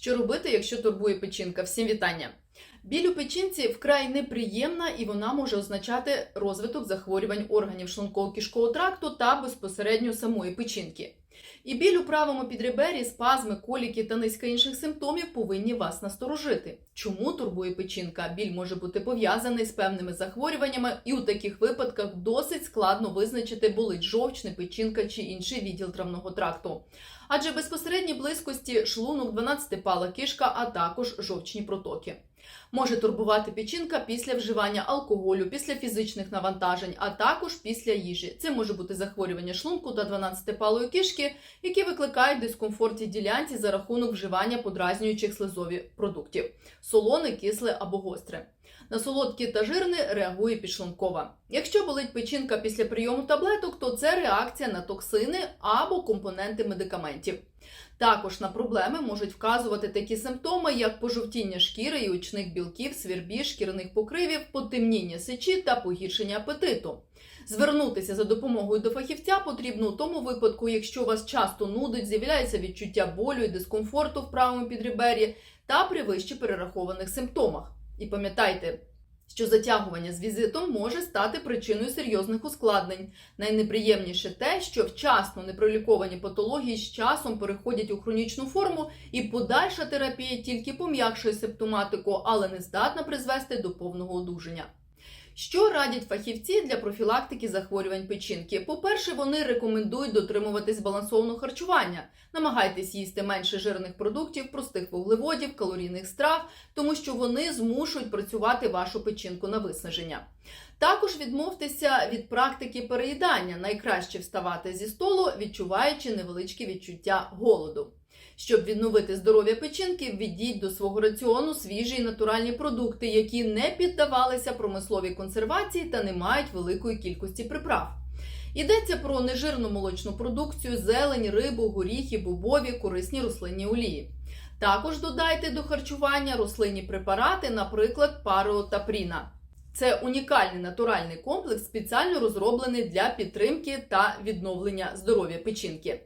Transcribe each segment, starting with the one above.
Що робити, якщо турбує печінка? Всім вітання! Біль у печінці вкрай неприємна і вона може означати розвиток захворювань органів шлунково-кишкового тракту та безпосередньо самої печінки. І біль у правому підребері, спазми, коліки та низка інших симптомів повинні вас насторожити. Чому турбує печінка? Біль може бути пов'язаний з певними захворюваннями, і у таких випадках досить складно визначити, болить жовчне, печінка чи інший відділ травного тракту. Адже безпосередній близькості шлунок, 12-пала кишка, а також жовчні протоки. Може турбувати печінка після вживання алкоголю, після фізичних навантажень, а також після їжі. Це може бути захворювання шлунку та 12-палої кишки, які викликають дискомфорт і ділянці за рахунок вживання подразнюючих слизові продуктів солоне, кисле або гостре. На солодкі та жирне реагує підшлункова. Якщо болить печінка після прийому таблеток, то це реакція на токсини або компоненти медикаментів. Також на проблеми можуть вказувати такі симптоми, як пожовтіння шкіри і очних білків, свірбі, шкірних покривів, потемніння сечі та погіршення апетиту. Звернутися за допомогою до фахівця потрібно у тому випадку, якщо вас часто нудить, з'являється відчуття болю і дискомфорту в правому підребер'ї та при вище перерахованих симптомах. І пам'ятайте, що затягування з візитом може стати причиною серйозних ускладнень. Найнеприємніше те, що вчасно непроліковані патології з часом переходять у хронічну форму, і подальша терапія тільки пом'якшує симптоматику, але не здатна призвести до повного одужання. Що радять фахівці для профілактики захворювань печінки? По-перше, вони рекомендують дотримуватись збалансованого харчування. Намагайтесь їсти менше жирних продуктів, простих вуглеводів, калорійних страв, тому що вони змушують працювати вашу печінку на виснаження. Також відмовтеся від практики переїдання. Найкраще вставати зі столу, відчуваючи невеличке відчуття голоду. Щоб відновити здоров'я печінки, введіть до свого раціону свіжі і натуральні продукти, які не піддавалися промисловій консервації та не мають великої кількості приправ. Йдеться про нежирну молочну продукцію, зелень, рибу, горіхи, бобові, корисні рослинні олії. Також додайте до харчування рослинні препарати, наприклад, пареотапріна. Це унікальний натуральний комплекс, спеціально розроблений для підтримки та відновлення здоров'я печінки.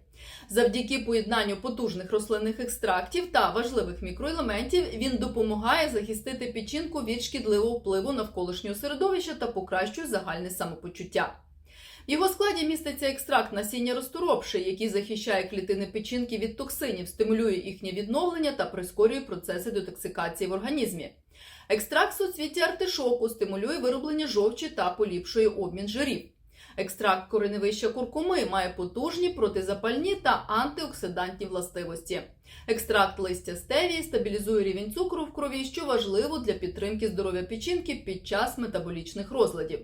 Завдяки поєднанню потужних рослинних екстрактів та важливих мікроелементів він допомагає захистити печінку від шкідливого впливу навколишнього середовища та покращує загальне самопочуття. В його складі міститься екстракт насіння розторопши, який захищає клітини печінки від токсинів, стимулює їхнє відновлення та прискорює процеси детоксикації в організмі. Екстракт суцвіття артишоку стимулює вироблення жовчі та поліпшує обмін жирів. Екстракт кореневища куркуми має потужні протизапальні та антиоксидантні властивості. Екстракт листя стевії стабілізує рівень цукру в крові, що важливо для підтримки здоров'я печінки під час метаболічних розладів.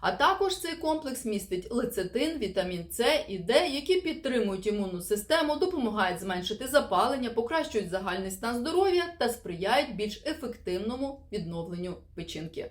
А також цей комплекс містить лецитин, вітамін С і Д, які підтримують імунну систему, допомагають зменшити запалення, покращують загальний стан здоров'я та сприяють більш ефективному відновленню печінки.